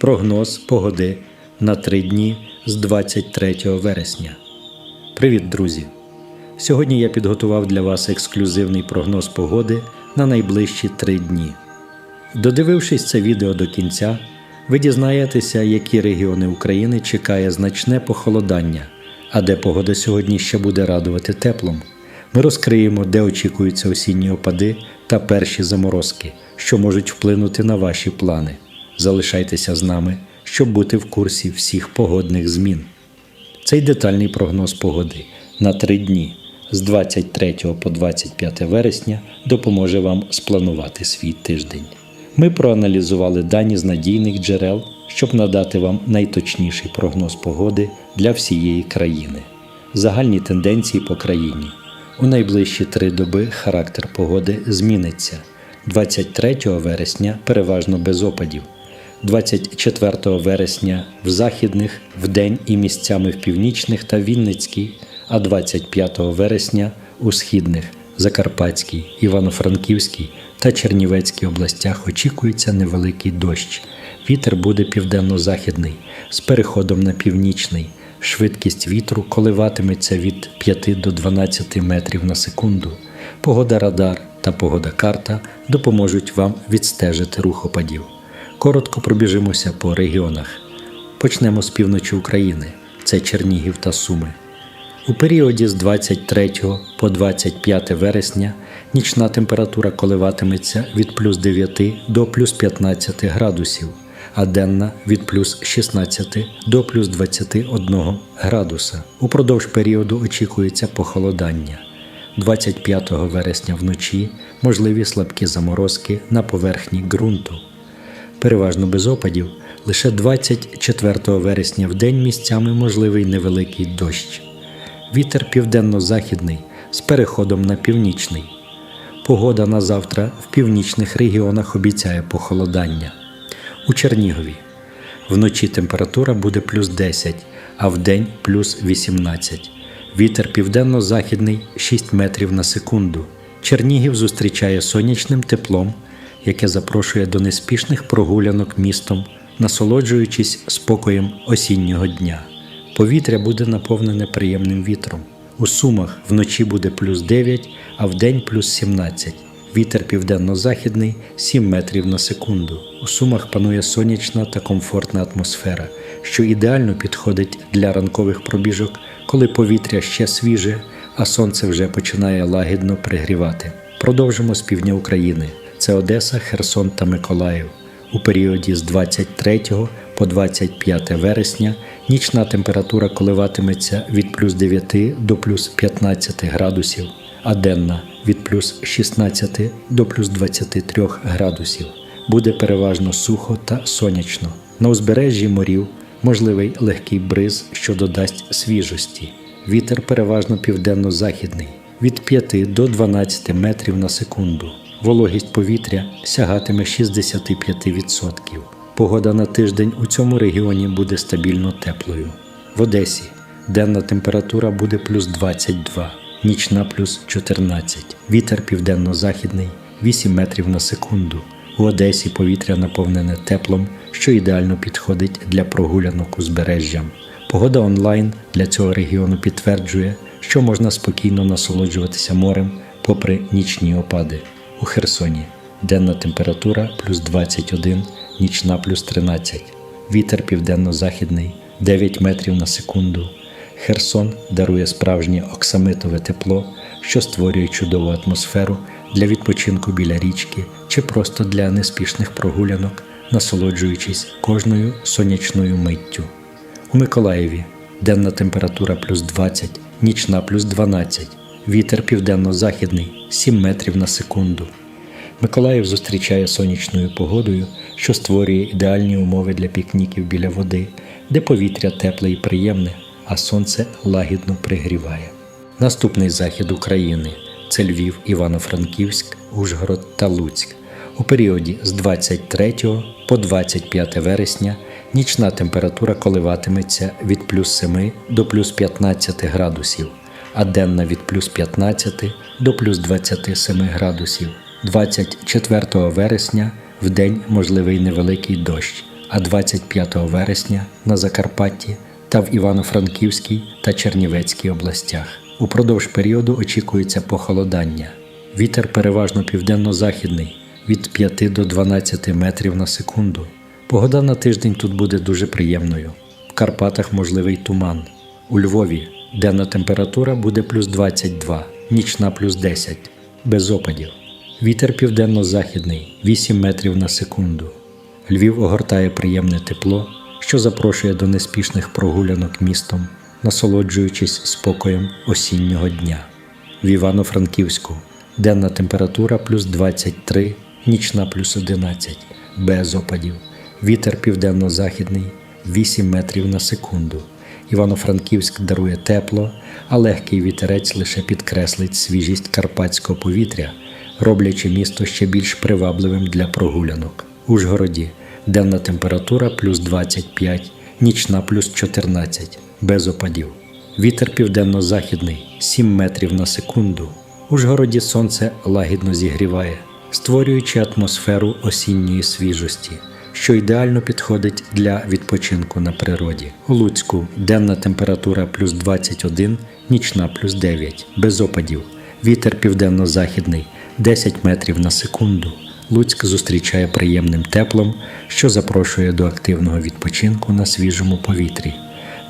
Прогноз погоди на три дні з 23 вересня. Привіт, друзі! Сьогодні я підготував для вас ексклюзивний прогноз погоди на найближчі три дні. Додивившись це відео до кінця, ви дізнаєтеся, які регіони України чекає значне похолодання, а де погода сьогодні ще буде радувати теплом. Ми розкриємо, де очікуються осінні опади та перші заморозки, що можуть вплинути на ваші плани. Залишайтеся з нами, щоб бути в курсі всіх погодних змін. Цей детальний прогноз погоди на три дні з 23 по 25 вересня допоможе вам спланувати свій тиждень. Ми проаналізували дані з надійних джерел, щоб надати вам найточніший прогноз погоди для всієї країни. Загальні тенденції по країні. У найближчі три доби характер погоди зміниться. 23 вересня переважно без опадів. 24 вересня в західних, вдень і місцями в північних та Вінницькій, а 25 вересня у східних, Закарпатській, Івано-Франківській та Чернівецькій областях очікується невеликий дощ. Вітер буде південно-західний з переходом на північний. Швидкість вітру коливатиметься від 5 до 12 метрів на секунду. Погода радар та погода карта допоможуть вам відстежити рух опадів. Коротко пробіжимося по регіонах. Почнемо з півночі України, це Чернігів та Суми. У періоді з 23 по 25 вересня нічна температура коливатиметься від плюс 9 до плюс 15 градусів, а денна від плюс 16 до плюс 21 градуса. Упродовж періоду очікується похолодання. 25 вересня вночі можливі слабкі заморозки на поверхні ґрунту. Переважно без опадів, лише 24 вересня в день місцями можливий невеликий дощ. Вітер південно-західний з переходом на північний. Погода на завтра в північних регіонах обіцяє похолодання. У Чернігові вночі температура буде плюс 10, а вдень плюс 18. Вітер південно-західний 6 метрів на секунду. Чернігів зустрічає сонячним теплом, яке запрошує до неспішних прогулянок містом, насолоджуючись спокоєм осіннього дня. Повітря буде наповнене приємним вітром. У Сумах вночі буде плюс 9, а вдень плюс 17. Вітер південно-західний 7 метрів на секунду. У Сумах панує сонячна та комфортна атмосфера, що ідеально підходить для ранкових пробіжок, коли повітря ще свіже, а сонце вже починає лагідно пригрівати. Продовжимо з півдня України. Це Одеса, Херсон та Миколаїв. У періоді з 23 по 25 вересня нічна температура коливатиметься від плюс 9 до плюс 15 градусів, а денна від плюс 16 до плюс 23 градусів. Буде переважно сухо та сонячно. На узбережжі морів можливий легкий бриз, що додасть свіжості. Вітер переважно південно-західний від 5 до 12 метрів на секунду. Вологість повітря сягатиме 65%. Погода на тиждень у цьому регіоні буде стабільно теплою. В Одесі денна температура буде плюс 22, нічна плюс 14, вітер південно-західний 8 метрів на секунду. У Одесі повітря наповнене теплом, що ідеально підходить для прогулянок узбережжям. Погода онлайн для цього регіону підтверджує, що можна спокійно насолоджуватися морем попри нічні опади. У Херсоні денна температура плюс 21, нічна плюс 13, вітер південно-західний 9 метрів на секунду. Херсон дарує справжнє оксамитове тепло, що створює чудову атмосферу для відпочинку біля річки чи просто для неспішних прогулянок, насолоджуючись кожною сонячною миттю. У Миколаєві денна температура плюс 20, нічна плюс 12, вітер південно-західний 7 метрів на секунду. Миколаїв зустрічає сонячною погодою, що створює ідеальні умови для пікніків біля води, де повітря тепле і приємне, а сонце лагідно пригріває. Наступний захід України це Львів, Івано-Франківськ, Ужгород та Луцьк. У періоді з 23 по 25 вересня нічна температура коливатиметься від плюс 7 до плюс 15 градусів, а денна від плюс 15 до плюс 27 градусів. 24 вересня в день можливий невеликий дощ, а 25 вересня на Закарпатті та в Івано-Франківській та Чернівецькій областях. Упродовж періоду очікується похолодання. Вітер переважно південно-західний від 5 до 12 метрів на секунду. Погода на тиждень тут буде дуже приємною. В Карпатах можливий туман. У Львові денна температура буде плюс 22, нічна плюс 10, без опадів. Вітер південно-західний 8 метрів на секунду. Львів огортає приємне тепло, що запрошує до неспішних прогулянок містом, насолоджуючись спокоєм осіннього дня. В Івано-Франківську денна температура плюс 23, нічна плюс 11, без опадів. Вітер південно-західний 8 метрів на секунду. Івано-Франківськ дарує тепло, а легкий вітерець лише підкреслить свіжість карпатського повітря, роблячи місто ще більш привабливим для прогулянок. Ужгороді денна температура плюс 25, нічна плюс 14, без опадів. Вітер південно-західний 7 метрів на секунду. Ужгороді сонце лагідно зігріває, створюючи атмосферу осінньої свіжості, що ідеально підходить для відпочинку на природі. У Луцьку денна температура плюс 21, нічна плюс 9, без опадів. Вітер південно-західний 10 метрів на секунду. Луцьк зустрічає приємним теплом, що запрошує до активного відпочинку на свіжому повітрі.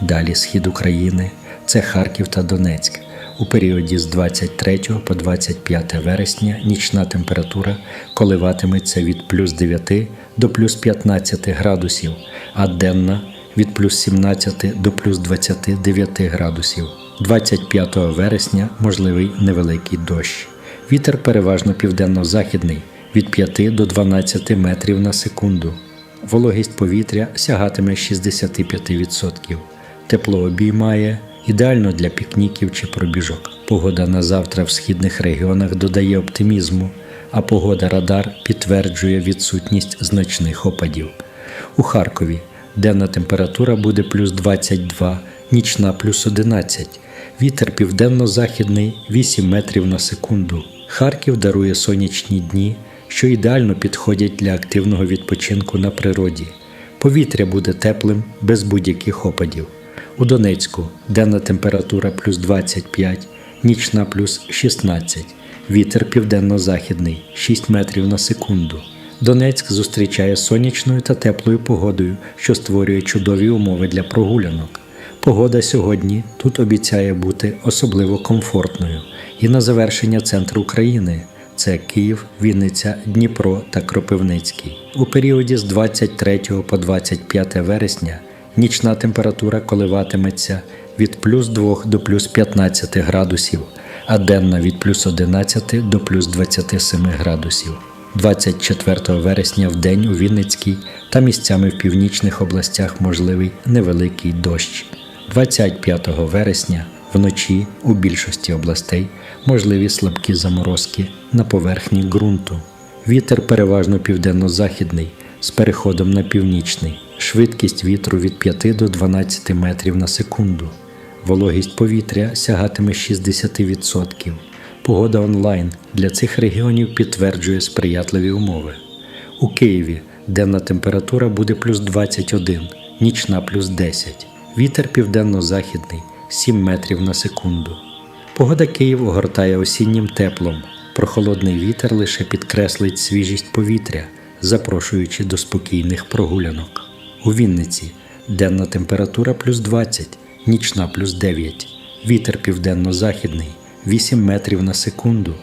Далі схід України це Харків та Донецьк. У періоді з 23 по 25 вересня нічна температура коливатиметься від плюс 9 до плюс 15 градусів, а денна від плюс 17 до плюс 29 градусів. 25 вересня можливий невеликий дощ. Вітер переважно південно-західний від 5 до 12 метрів на секунду. Вологість повітря сягатиме 65%. Тепло обіймає ідеально для пікніків чи пробіжок. Погода на завтра в східних регіонах додає оптимізму, а погода радар підтверджує відсутність значних опадів. У Харкові денна температура буде плюс 22, нічна плюс 11. Вітер південно-західний 8 метрів на секунду. Харків дарує сонячні дні, що ідеально підходять для активного відпочинку на природі. Повітря буде теплим без будь-яких опадів. У Донецьку денна температура плюс 25, нічна плюс 16, вітер південно-західний 6 метрів на секунду. Донецьк зустрічає сонячною та теплою погодою, що створює чудові умови для прогулянок. Погода сьогодні тут обіцяє бути особливо комфортною. І на завершення центр України це Київ, Вінниця, Дніпро та Кропивницький. У періоді з 23 по 25 вересня нічна температура коливатиметься від плюс 2 до плюс 15 градусів, а денна від плюс 11 до плюс 27 градусів. 24 вересня в день у Вінницькій та місцями в північних областях можливий невеликий дощ. 25 вересня вночі у більшості областей можливі слабкі заморозки на поверхні ґрунту. Вітер переважно південно-західний з переходом на північний, швидкість вітру від 5 до 12 метрів на секунду. Вологість повітря сягатиме 60%. Погода онлайн для цих регіонів підтверджує сприятливі умови. У Києві денна температура буде плюс 21, нічна плюс 10. Вітер південно-західний 7 метрів на секунду. Погода Київ огортає осіннім теплом. Прохолодний вітер лише підкреслить свіжість повітря, запрошуючи до спокійних прогулянок. У Вінниці денна температура плюс 20, нічна плюс 9. Вітер південно-західний 8 метрів на секунду.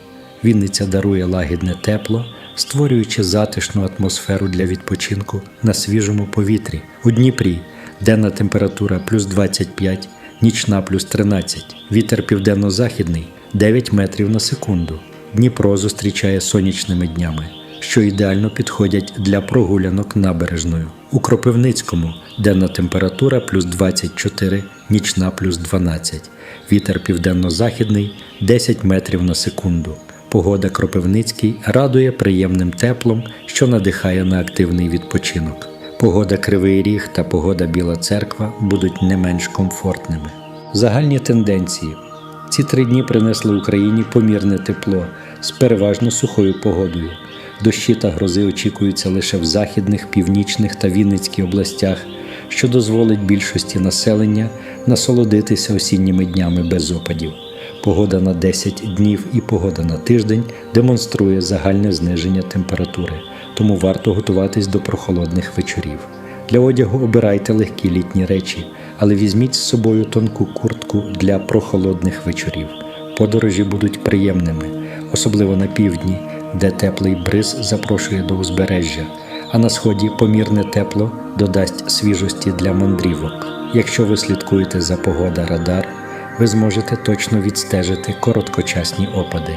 Вінниця дарує лагідне тепло, створюючи затишну атмосферу для відпочинку на свіжому повітрі. У Дніпрі денна температура плюс 25, нічна плюс 13. Вітер південно-західний 9 метрів на секунду. Дніпро зустрічає сонячними днями, що ідеально підходять для прогулянок набережною. У Кропивницькому денна температура плюс 24, нічна плюс 12. Вітер південно-західний 10 метрів на секунду. Погода Кропивницький радує приємним теплом, що надихає на активний відпочинок. Погода Кривий Ріг та погода Біла Церква будуть не менш комфортними. Загальні тенденції. Ці три дні принесли Україні помірне тепло з переважно сухою погодою. Дощі та грози очікуються лише в західних, північних та Вінницьких областях, що дозволить більшості населення насолодитися осінніми днями без опадів. Погода на 10 днів і погода на тиждень демонструє загальне зниження температури, тому варто готуватись до прохолодних вечорів. Для одягу обирайте легкі літні речі, але візьміть з собою тонку куртку для прохолодних вечорів. Подорожі будуть приємними, особливо на півдні, де теплий бриз запрошує до узбережжя, а на сході помірне тепло додасть свіжості для мандрівок. Якщо ви слідкуєте за погода радар, ви зможете точно відстежити короткочасні опади.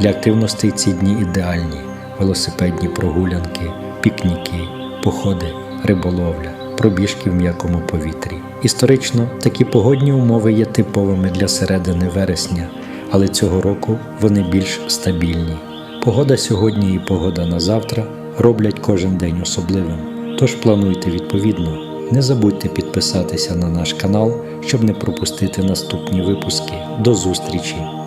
Для активностей ці дні ідеальні: велосипедні прогулянки, пікніки, походи, риболовля, пробіжки в м'якому повітрі. Історично такі погодні умови є типовими для середини вересня, але цього року вони більш стабільні. Погода сьогодні і погода на завтра роблять кожен день особливим. Тож плануйте відповідно. Не забудьте підписатися на наш канал, щоб не пропустити наступні випуски. До зустрічі!